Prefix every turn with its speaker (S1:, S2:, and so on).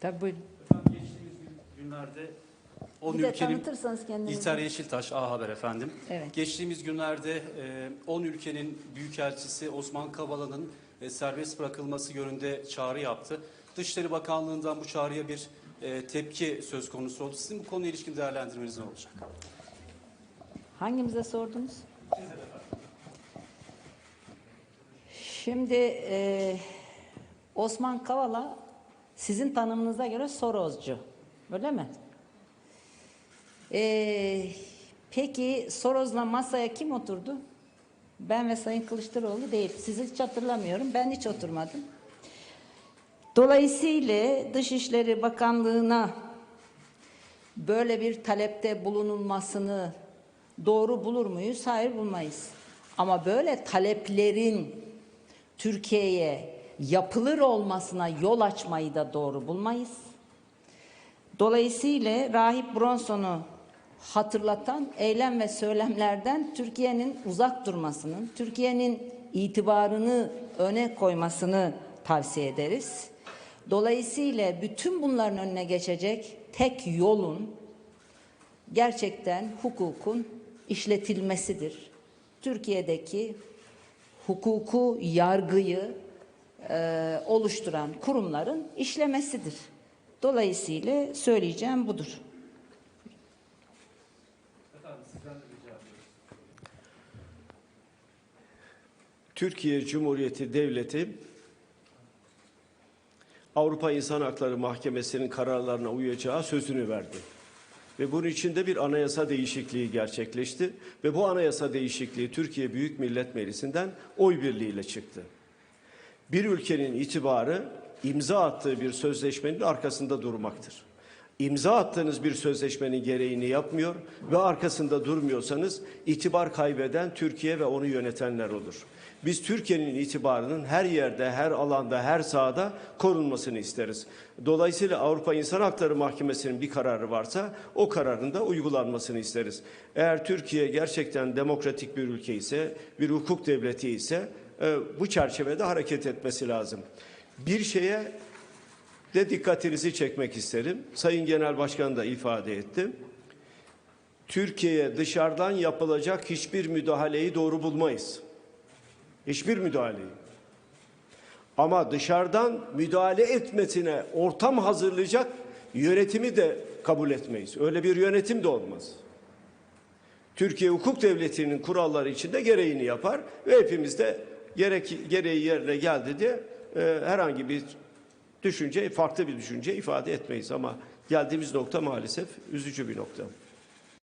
S1: Tabii buyurun.
S2: Efendim geçtiğimiz gün- günlerde 10
S1: Bir de
S2: ülkenin
S1: tanıtırsanız kendinizi.
S2: İlter Yeşiltaş A Haber efendim.
S1: Evet.
S2: Geçtiğimiz günlerde e, 10 ülkenin büyükelçisi Osman Kavala'nın e, serbest bırakılması yönünde çağrı yaptı. Dışişleri Bakanlığı'ndan bu çağrıya bir e, tepki söz konusu oldu. Sizin bu konuya ilişkin değerlendirmeniz ne olacak?
S1: Hangimize sordunuz? Şimdi e, Osman Kavala sizin tanımınıza göre Soroscu. Öyle mi? E, peki Soros'la masaya kim oturdu? Ben ve Sayın Kılıçdaroğlu değil. Sizi hiç hatırlamıyorum. Ben hiç oturmadım. Dolayısıyla Dışişleri Bakanlığı'na böyle bir talepte bulunulmasını doğru bulur muyuz? Hayır bulmayız. Ama böyle taleplerin Türkiye'ye yapılır olmasına yol açmayı da doğru bulmayız. Dolayısıyla Rahip Bronson'u hatırlatan eylem ve söylemlerden Türkiye'nin uzak durmasının, Türkiye'nin itibarını öne koymasını tavsiye ederiz. Dolayısıyla bütün bunların önüne geçecek tek yolun gerçekten hukukun işletilmesidir. Türkiye'deki hukuku, yargıyı e, oluşturan kurumların işlemesidir. Dolayısıyla söyleyeceğim budur.
S3: Türkiye Cumhuriyeti Devleti Avrupa İnsan Hakları Mahkemesi'nin kararlarına uyacağı sözünü verdi. Ve bunun içinde bir anayasa değişikliği gerçekleşti ve bu anayasa değişikliği Türkiye Büyük Millet Meclisi'nden oy birliğiyle çıktı. Bir ülkenin itibarı imza attığı bir sözleşmenin arkasında durmaktır. İmza attığınız bir sözleşmenin gereğini yapmıyor ve arkasında durmuyorsanız itibar kaybeden Türkiye ve onu yönetenler olur. Biz Türkiye'nin itibarının her yerde, her alanda, her sahada korunmasını isteriz. Dolayısıyla Avrupa İnsan Hakları Mahkemesi'nin bir kararı varsa o kararın da uygulanmasını isteriz. Eğer Türkiye gerçekten demokratik bir ülke ise, bir hukuk devleti ise e, bu çerçevede hareket etmesi lazım. Bir şeye de dikkatinizi çekmek isterim. Sayın Genel Başkan da ifade etti. Türkiye'ye dışarıdan yapılacak hiçbir müdahaleyi doğru bulmayız. Hiçbir müdahaleyi. Ama dışarıdan müdahale etmesine ortam hazırlayacak yönetimi de kabul etmeyiz. Öyle bir yönetim de olmaz. Türkiye hukuk devletinin kuralları içinde gereğini yapar ve hepimiz de gerek, gereği yerine geldi diye e, herhangi bir düşünce, farklı bir düşünce ifade etmeyiz ama geldiğimiz nokta maalesef üzücü bir nokta.